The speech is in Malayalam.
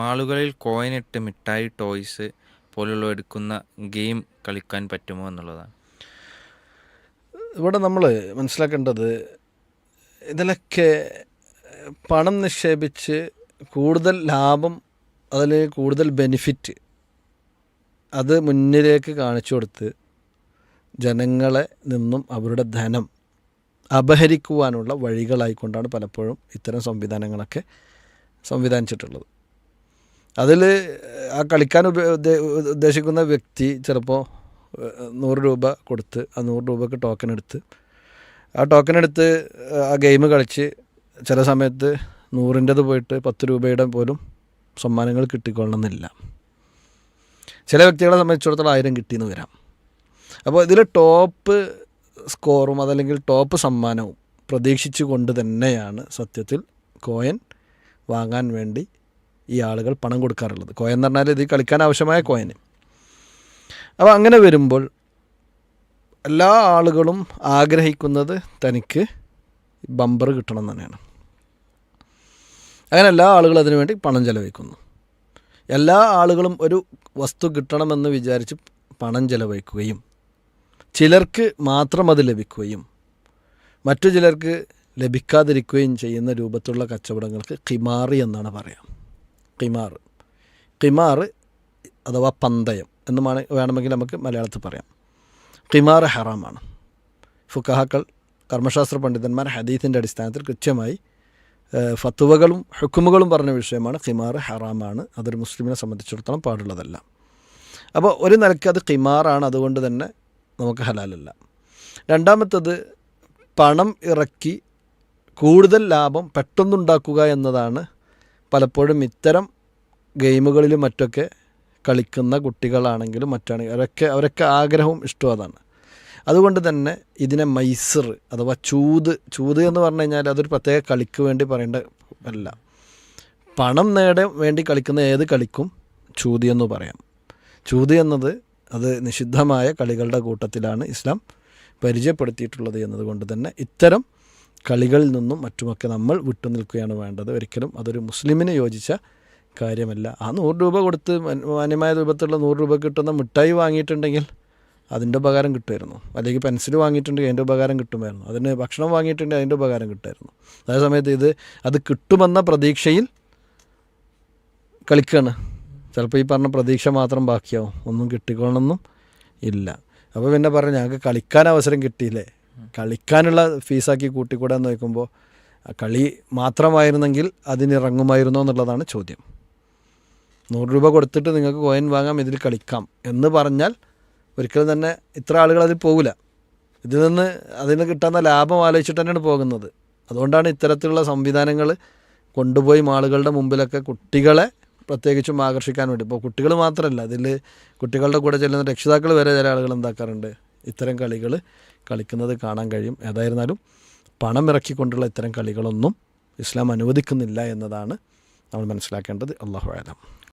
മാളുകളിൽ കോയിനിട്ട് മിഠായി ടോയ്സ് പോലുള്ള എടുക്കുന്ന ഗെയിം കളിക്കാൻ പറ്റുമോ എന്നുള്ളതാണ്. ഇവിടെ നമ്മൾ മനസ്സിലാക്കേണ്ടത് ഇതിലൊക്കെ പണം നിക്ഷേപിച്ച് കൂടുതൽ ലാഭം അതിൽ കൂടുതൽ ബെനിഫിറ്റ് അത് മുന്നിലേക്ക് കാണിച്ചു കൊടുത്ത് ജനങ്ങളെ നിന്നും അവരുടെ ധനം അപഹരിക്കുവാനുള്ള വഴികളായിക്കൊണ്ടാണ് പലപ്പോഴും ഇത്തരം സംവിധാനങ്ങളൊക്കെ സംവിധാനിച്ചിട്ടുള്ളത്. അതിൽ ആ കളിക്കാൻ ഉദ്ദേശിക്കുന്ന വ്യക്തി ചിലപ്പോൾ നൂറ് രൂപ കൊടുത്ത് ആ നൂറ് രൂപക്ക് ടോക്കൺ എടുത്ത് ആ ടോക്കൺ എടുത്ത് ആ ഗെയിം കളിച്ച് ചില സമയത്ത് നൂറിന്റെത് പോയിട്ട് പത്ത് രൂപയുടെ പോലും സമ്മാനങ്ങൾ കിട്ടിക്കൊള്ളണമെന്നില്ല ചില വ്യക്തികളെ സംബന്ധിച്ചിടത്തോളം ആയിരം കിട്ടിയെന്ന് വരാം. അപ്പോൾ ഇതിൽ ടോപ്പ് സ്കോറും അതല്ലെങ്കിൽ ടോപ്പ് സമ്മാനവും പ്രതീക്ഷിച്ചു കൊണ്ട് തന്നെയാണ് സത്യത്തിൽ കോയൻ വാങ്ങാൻ വേണ്ടി ഈ ആളുകൾ പണം കൊടുക്കാറുള്ളത്. കോയൻ എന്ന് പറഞ്ഞാൽ ഇത് കളിക്കാൻ ആവശ്യമായ കോയന് അപ്പോൾ അങ്ങനെ വരുമ്പോൾ എല്ലാ ആളുകളും ആഗ്രഹിക്കുന്നത് തനിക്ക് ബമ്പർ കിട്ടണം തന്നെയാണ്. അങ്ങനെ എല്ലാ ആളുകളും അതിനു വേണ്ടി പണം ചെലവഴിക്കുന്നു. എല്ലാ ആളുകളും ഒരു വസ്തു കിട്ടണമെന്ന് വിചാരിച്ച് പണം ചെലവഴിക്കുകയും ചിലർക്ക് മാത്രം അത് ലഭിക്കുകയും മറ്റു ചിലർക്ക് ലഭിക്കാതിരിക്കുകയും ചെയ്യുന്ന രൂപത്തിലുള്ള കച്ചവടങ്ങൾക്ക് കിമാറി എന്നാണ് പറയാം കിമാർ കിമാർ അഥവാ പന്തയം എന്ന് വേണമെങ്കിൽ നമുക്ക് മലയാളത്തിൽ പറയാം. കിമാർ ഹറാമാണ്. ഫുക്കഹാക്കൾ കർമ്മശാസ്ത്ര പണ്ഡിതന്മാർ ഹദീത്തിന്റെ അടിസ്ഥാനത്തിൽ കൃത്യമായി ഫത്തുവകളും ഹുക്കുമുകളും പറഞ്ഞ വിഷയമാണ് ഖിമാർ ഹറാമാണ്. അതൊരു മുസ്ലിമിനെ സംബന്ധിച്ചിടത്തോളം പാടുള്ളതല്ല. അപ്പോൾ ഒരു നിലയ്ക്ക് അത് കിമാറാണ് അതുകൊണ്ട് തന്നെ നമുക്ക് ഹലാലല്ല. രണ്ടാമത്തത് പണം ഇറക്കി കൂടുതൽ ലാഭം പെട്ടെന്നുണ്ടാക്കുക എന്നതാണ് പലപ്പോഴും ഇത്തരം ഗെയിമുകളിലും മറ്റൊക്കെ കളിക്കുന്ന കുട്ടികളാണെങ്കിലും മറ്റാണെങ്കിലും അവരൊക്കെ അവരൊക്കെ ആഗ്രഹവും ഇഷ്ടവും അതാണ്. അതുകൊണ്ട് തന്നെ ഇതിനെ മൈസർ അഥവാ ചൂത് ചൂത് എന്ന് പറഞ്ഞു കഴിഞ്ഞാൽ അതൊരു പ്രത്യേക കളിക്ക് വേണ്ടി പറയേണ്ട അല്ല. പണം നേടാൻ വേണ്ടി കളിക്കുന്ന ഏത് കളിക്കും ചൂതി എന്ന് പറയാം. ചൂതി എന്നത് അത് നിഷിദ്ധമായ കളികളുടെ കൂട്ടത്തിലാണ് ഇസ്ലാം പരിചയപ്പെടുത്തിയിട്ടുള്ളത് എന്നതുകൊണ്ട് തന്നെ ഇത്തരം കളികളിൽ നിന്നും മറ്റുമൊക്കെ നമ്മൾ വിട്ടുനിൽക്കുകയാണ് വേണ്ടത്. ഒരിക്കലും അതൊരു മുസ്ലിമിന് യോജിച്ച കാര്യമല്ല. ആ നൂറ് രൂപ കൊടുത്ത് മാന്യമായ രൂപത്തിലുള്ള നൂറ് രൂപ കിട്ടുന്ന മിഠായി വാങ്ങിയിട്ടുണ്ടെങ്കിൽ അതിന്റെ ഉപകാരം കിട്ടുമായിരുന്നു. അല്ലെങ്കിൽ പെൻസിൽ വാങ്ങിയിട്ടുണ്ടെങ്കിൽ അതിന്റെ ഉപകാരം കിട്ടുമായിരുന്നു. അതിന് ഭക്ഷണം വാങ്ങിയിട്ടുണ്ടെങ്കിൽ അതിന്റെ ഉപകാരം കിട്ടുമായിരുന്നു. അതേ സമയത്ത് ഇത് അത് കിട്ടുമെന്ന പ്രതീക്ഷയിൽ കളിക്കുകയാണ് ചിലപ്പോൾ ഈ പറഞ്ഞ പ്രതീക്ഷ മാത്രം ബാക്കിയാവും. ഒന്നും കിട്ടിക്കൊള്ളണമെന്നും ഇല്ല. അപ്പോൾ പിന്നെ പറഞ്ഞു ഞങ്ങൾക്ക് കളിക്കാൻ അവസരം കിട്ടിയില്ലേ? കളിക്കാനുള്ള ഫീസാക്കി കൂട്ടിക്കൂടാന്ന് നോക്കുമ്പോൾ കളി മാത്രമായിരുന്നെങ്കിൽ അതിനിറങ്ങുമായിരുന്നോ എന്നുള്ളതാണ് ചോദ്യം. നൂറ് രൂപ കൊടുത്തിട്ട് നിങ്ങൾക്ക് കോയിൻ വാങ്ങാം ഇതിൽ കളിക്കാം എന്ന് പറഞ്ഞാൽ ഒരിക്കലും തന്നെ ഇത്ര ആളുകൾ അതിൽ പോകില്ല ഇതിൽ നിന്ന് അതിൽ നിന്ന് കിട്ടുന്ന ലാഭം ആലോചിച്ചിട്ട് തന്നെയാണ് പോകുന്നത്. അതുകൊണ്ടാണ് ഇത്തരത്തിലുള്ള സംവിധാനങ്ങൾ കൊണ്ടുപോയി ആളുകളുടെ മുമ്പിലൊക്കെ കുട്ടികളെ പ്രത്യേകിച്ചും ആകർഷിക്കാൻ വേണ്ടി. ഇപ്പോൾ കുട്ടികൾ മാത്രമല്ല ഇതിൽ കുട്ടികളുടെ കൂടെ ചെല്ലുന്ന രക്ഷിതാക്കൾ വരെ ചില ആളുകൾ എന്താക്കാറുണ്ട്? ഇത്തരം കളികൾ കളിക്കുന്നത് കാണാൻ കഴിയും. ഏതായിരുന്നാലും പണം ഇറക്കിക്കൊണ്ടുള്ള ഇത്തരം കളികളൊന്നും ഇസ്ലാം അനുവദിക്കുന്നില്ല എന്നതാണ് നമ്മൾ മനസ്സിലാക്കേണ്ടത്. അള്ളാഹു ആലം